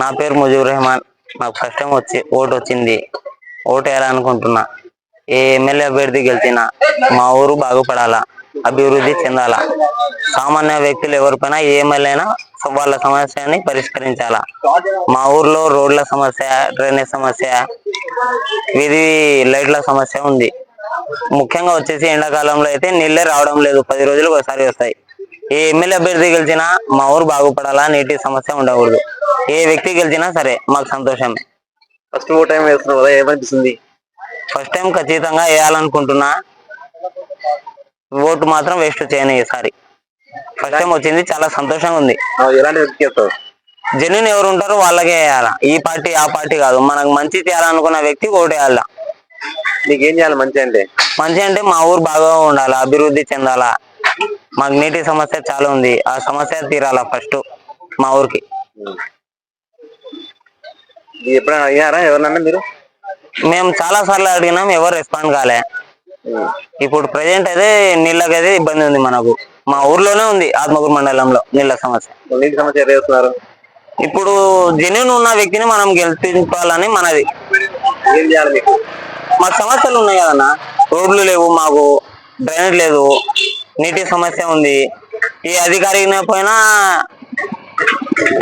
నా పేరు ముజీబ్ రెహమాన్. నాకు ఫస్ట్ టైం వచ్చి ఓటు వచ్చింది. ఓటు వేయాలనుకుంటున్నా. ఏ ఎమ్మెల్యే అభ్యర్థి గెలిచినా మా ఊరు బాగుపడాలా అభివృద్ధి చెందాలా సామాన్య వ్యక్తులు ఎవరిపైనా ఏ ఎమ్మెల్యే వాళ్ళ సమస్యని పరిష్కరించాలా? మా ఊర్లో రోడ్ల సమస్య డ్రైనేజ్ సమస్య వీధి లైట్ల సమస్య ఉంది. ముఖ్యంగా వచ్చేసి ఎండాకాలంలో అయితే నీళ్ళే రావడం లేదు. పది రోజులకు ఒకసారి వస్తాయి. ఏ ఎమ్మెల్యే అభ్యర్థి గెలిచినా మా ఊరు బాగుపడాలా నీటి సమస్య ఉండకూడదు. ఏ వ్యక్తి గెలిచినా సరే మాకు సంతోషమే ఫస్ట్ ఓ టైం వేస్తున్నావు కదా ఏమనిపిస్తుంది? ఫస్ట్ టైం ఖచ్చితంగా వేయాలనుకుంటున్నా. ఓటు మాత్రం వేస్ట్ చేయను ఈసారి. ఫస్ట్ టైం వచ్చింది చాలా సంతోషంగా ఉంది. ఎలాంటి వ్యక్తి చేస్తావు? ఎవరు ఉంటారో వాళ్ళకే వేయాలా. ఈ పార్టీ ఆ పార్టీ కాదు. మనకు మంచి చేయాలనుకున్న వ్యక్తి ఓటు వేయాలా. నీకేం చేయాలి మంచి అంటే? మంచి అంటే మా ఊరు బాగా ఉండాలా అభివృద్ధి చెందాలా. మాకు నీటి సమస్య చాలా ఉంది. ఆ సమస్య తీరాలా ఫస్ట్ మా ఊరికి. ఎప్పుడైనా అయ్యారా ఎవరినన్నా మీరు? మేము చాలా సార్లు అడిగినాం ఎవరు రెస్పాండ్ కాలే. ఇప్పుడు ప్రజెంట్ అయితే నీళ్ళకైతే ఇబ్బంది ఉంది మనకు. మా ఊర్లోనే ఉంది ఆత్మకూరు మండలంలో నీళ్ళ సమస్య. నీటి సమస్య చేస్తున్నారు? ఇప్పుడు జెన్యున్ ఉన్న వ్యక్తిని మనం గెలిపించాలని మనది. ఏం చేయాలి మీకు? మాకు సమస్యలు ఉన్నాయి కదన్నా. రోడ్లు లేవు మాకు డ్రైనేజ్ లేదు. నీటి సమస్య ఉంది. ఈ అధికారిని పోయినా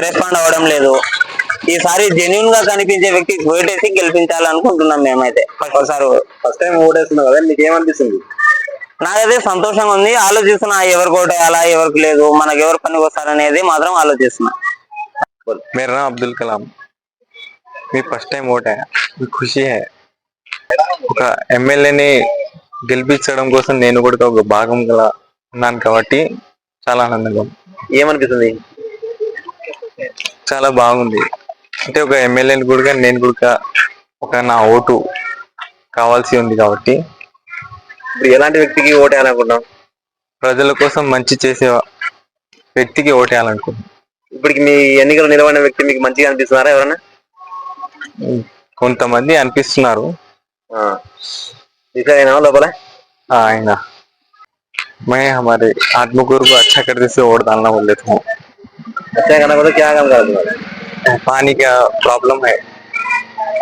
రెస్పాండ్ అవ్వడం లేదు. ఈసారి జెన్యున్గా కనిపించే వ్యక్తి ఓటేసి గెలిపించాలనుకుంటున్నాం మేమైతే. ఒకసారి ఫస్ట్ టైం ఓటేస్తున్నాం కదా మీకు ఏమనిపిస్తుంది నాకైతే సంతోషంగా ఉంది. ఆలోచిస్తున్నా ఎవరికి ఓటేయాలా ఎవరికి లేదు మనకు ఎవరు పనికి వస్తారనేది మాత్రం ఆలోచిస్తున్నా. మీరు అబ్దుల్ కలాం? మీ ఫస్ట్ టైం ఓటే. ఖుషి ఒక ఎమ్మెల్యేని గెలిపించడం కోసం నేను కూడా ఒక భాగం గల ఉన్నాను కాబట్టి చాలా ఆనందంగా. ఏమనిపిస్తుంది? చాలా బాగుంది. అంటే ఒక ఎమ్మెల్యేని కూడా నేను కూడా ఒక నా ఓటు కావాల్సి ఉంది కాబట్టి. ఇప్పుడు ఎలాంటి వ్యక్తికి ఓటు వేయాలనుకుంటున్నాం ప్రజల కోసం మంచి చేసే వ్యక్తికి ఓటేయాలనుకుంటున్నాను ఇప్పటికి మీ ఎన్నికలు నిలబడిన వ్యక్తి మీకు మంచిగా అనిపిస్తున్నారా ఎవరన్నా? కొంతమంది అనిపిస్తున్నారు. అయినా లోపల? ఆయన. मैं हमारे आत्मकुर को अच्छा करने से वोट डालना बोल देता हूँ अच्छा करना बोलो क्या काम कर तुम्हारा पानी का प्रॉब्लम है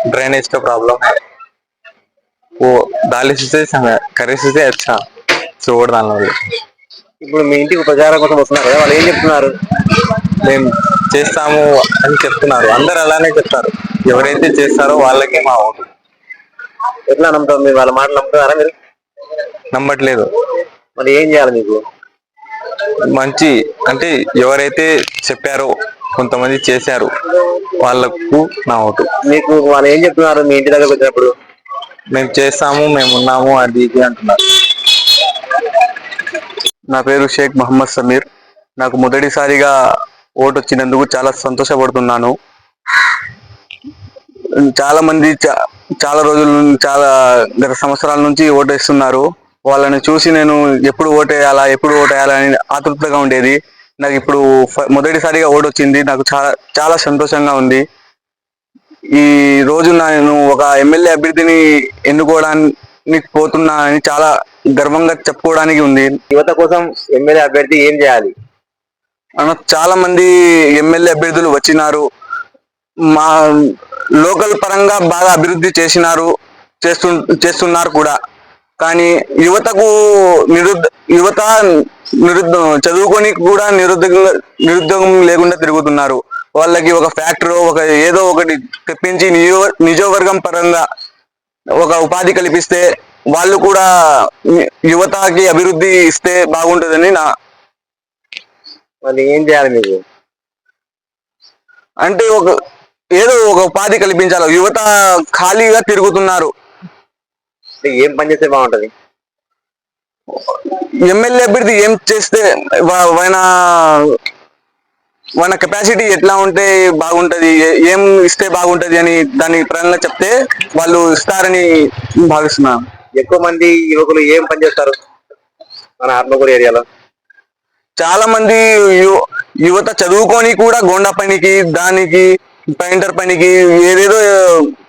ड्रेनेज का प्रॉब्लम है वो डाले से समय करे से अच्छा సో ఓటు దానిలో ఇప్పుడు మీ ఇంటికి ప్రచారం కోసం వస్తున్నారు కదా వాళ్ళు ఏం చెప్తున్నారు మేము చేస్తాము అని చెప్తున్నారు అందరు అలానే చెప్తారు ఎవరైతే చేస్తారో వాళ్ళకే మా ఓటు ఎట్లా నమ్ముతారు మీరు వాళ్ళ మాట నమ్ముతున్నారా మీరు నమ్మట్లేదు మరి ఏం చేయాలి మీకు? మంచి అంటే ఎవరైతే చెప్పారో కొంతమంది చేశారు వాళ్ళకు నా ఓటు. మీకు వాళ్ళు ఏం చెప్తున్నారు మీ ఇంటి దగ్గరకు వచ్చినప్పుడు? మేము చేస్తాము మేము ఉన్నాము అది ఇది అంటున్నారు. నా పేరు షేక్ మహమ్మద్ సమీర్. నాకు మొదటిసారిగా ఓటు వచ్చినందుకు చాలా సంతోషపడుతున్నాను. చాలా మంది చాలా రోజుల నుంచి చాలా గత సంవత్సరాల నుంచి ఓటేస్తున్నారు వాళ్ళని చూసి నేను ఎప్పుడు ఓటేయాలా ఎప్పుడు ఓటేయాలా అని ఆతృతగా ఉండేది. నాకు ఇప్పుడు మొదటిసారిగా ఓటు వచ్చింది. నాకు చాలా చాలా సంతోషంగా ఉంది. ఈ రోజు నేను ఒక ఎమ్మెల్యే అభ్యర్థిని ఎన్నుకోవడానికి పోతున్నా అని చాలా గర్వంగా చెప్పుకోవడానికి ఉంది. యువత కోసం ఎమ్మెల్యే అభ్యర్థి ఏం చేయాలి? అన్న చాలా మంది ఎమ్మెల్యే అభ్యర్థులు వచ్చినారు. మా లోకల్ పరంగా బాగా అభివృద్ధి చేసినారు చేస్తు చేస్తున్నారు కూడా. కానీ యువతకు నిరుద్ యువత నిరుద్ చదువుకొని కూడా నిరుద్యోగ నిరుద్యోగం లేకుండా తిరుగుతున్నారు. వాళ్ళకి ఒక ఫ్యాక్టరీ ఒక ఏదో ఒకటి తెప్పించి నియో నియోజకవర్గం పరంగా ఒక ఉపాధి కల్పిస్తే వాళ్ళు కూడా యువతకి అభివృద్ధి ఇస్తే బాగుంటుందని నా మరి ఏం చేయాలి మీకు అంటే ఒక ఏదో ఒక ఉపాధి కల్పించాలి. యువత ఖాళీగా తిరుగుతున్నారు. ఏం పని చేస్తే బాగుంటది? ఎమ్మెల్యే అభ్యర్థి ఏం చేస్తే ఆయన మన కెపాసిటీ ఎట్లా ఉంటే బాగుంటది ఏ- ఇస్తే బాగుంటది అని దాని పరంగా చెప్తే వాళ్ళు ఇస్తారని భావిస్తున్నాను ఎక్కువ మంది యువకులు ఏం పని చేస్తారు? మన ఆత్మకూరు ఏరియాలో. చాలా మంది యువత చదువుకొని కూడా గోండా పనికి దానికి పెయింటర్ పనికి ఏదేదో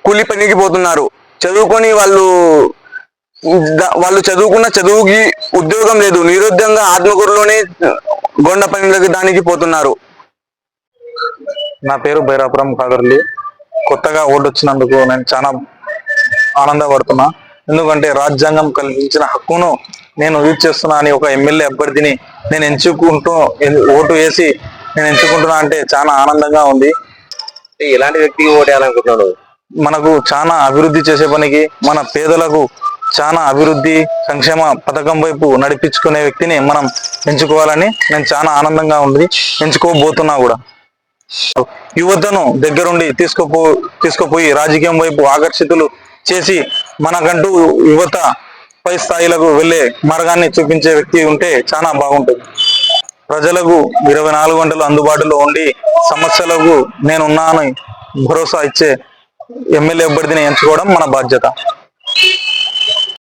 కూలి పనికి పోతున్నారు. చదువుకొని వాళ్ళు వాళ్ళు చదువుకున్న చదువుకి ఉద్యోగం లేదు. నిరుద్యోగంగా ఆత్మకూరులోనే గొండ పనులకి దానికి పోతున్నారు. నా పేరు భైరాపురం కాదర్లి. కొత్తగా ఓటు వచ్చినందుకు నేను చాలా ఆనందపడుతున్నా. ఎందుకంటే రాజ్యాంగం కల్పించిన హక్కును నేను యూజ్ చేస్తున్నా అని ఒక ఎమ్మెల్యే అభ్యర్థిని నేను ఎంచుకుంటూ ఓటు వేసి నేను ఎంచుకుంటున్నా అంటే చాలా ఆనందంగా ఉంది. ఎలాంటి వ్యక్తికి ఓటు వేయాలనుకుంటున్నావు నువ్వు? మనకు చాలా అభివృద్ధి చేసే పనికి మన పేదలకు చాలా అభివృద్ధి సంక్షేమ పథకం వైపు నడిపించుకునే వ్యక్తిని మనం ఎంచుకోవాలని నేను చాలా ఆనందంగా ఉంది. ఎంచుకోబోతున్నా కూడా. యువతను దగ్గరుండి తీసుకుపో తీసుకుపోయి రాజకీయం వైపు ఆకర్షితులు చేసి మనకంటూ యువత పై స్థాయిలకు వెళ్ళే మార్గాన్ని చూపించే వ్యక్తి ఉంటే చాలా బాగుంటుంది. ప్రజలకు ఇరవై నాలుగు గంటలు అందుబాటులో ఉండి సమస్యలకు నేనున్నానని భరోసా ఇచ్చే ఎమ్మెల్యే అభ్యర్థిని ఎంచుకోవడం మన బాధ్యత.